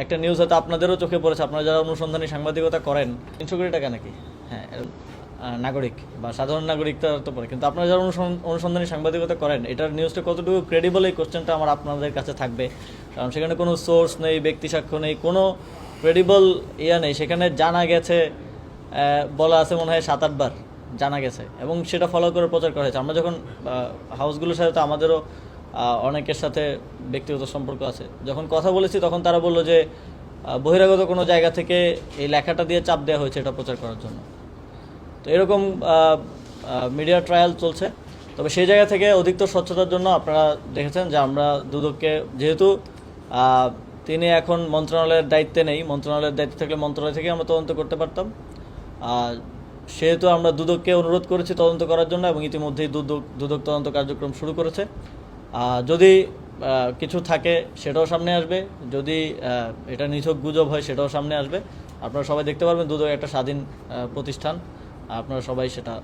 একটা নিউজ হয়তো আপনাদেরও চোখে পড়েছে। আপনারা যারা অনুসন্ধানী সাংবাদিকতা করেন তিনশো কোটি টাকা নাকি হ্যাঁ নাগরিক বা সাধারণ নাগরিক তো পড়ে। কিন্তু আপনারা যারা অনুসন- অনুসন্ধানী সাংবাদিকতা করেন, এটার নিউজটা কতটুকু ক্রেডিবল এই কোশ্চেনটা আমার আপনাদের কাছে থাকবে। কারণ সেখানে কোনো সোর্স নেই, ব্যক্তি সাক্ষ্য নেই, কোনো ক্রেডিবল ইয়া নেই। সেখানে জানা গেছে বলা আছে মনে হয় সাত আটবার জানা গেছে। এবং সেটা ফলো করে প্রচার করা হয়েছে। আমরা যখন হাউসগুলোর সাথে তো আমাদেরও অনেকের সাথে ব্যক্তিগত সম্পর্ক আছে। যখন কথা বলেছি তখন তারা বলল যে বহিরাগত কোনো জায়গা থেকে এই লেখাটা দিয়ে চাপ দেওয়া হয়েছে এটা প্রচার করার জন্য। তো এরকম মিডিয়া ট্রায়াল চলছে। তবে সেই জায়গা থেকে অধিকতর স্বচ্ছতার জন্য আপনারা দেখেছেন যে আমরা দুদককে, যেহেতু তিনি এখন মন্ত্রণালয়ের দায়িত্বে নেই, মন্ত্রণালয়ের দায়িত্বে থাকলে মন্ত্রণালয় থেকে আমরা তদন্ত করতে পারতাম। সেহেতু আমরা দুদককে অনুরোধ করেছি তদন্ত করার জন্য এবং ইতিমধ্যেই দুদক দুদক তদন্ত কার্যক্রম শুরু করেছে। যদি কিছু থাকে সেটাও সামনে আসবে। যদি এটা নিছক গুজব হয় সেটাও সামনে আসবে। আপনারা সবাই দেখতে পারবেন দুদক একটা স্বাধীন প্রতিষ্ঠান। আপনারা সবাই সেটা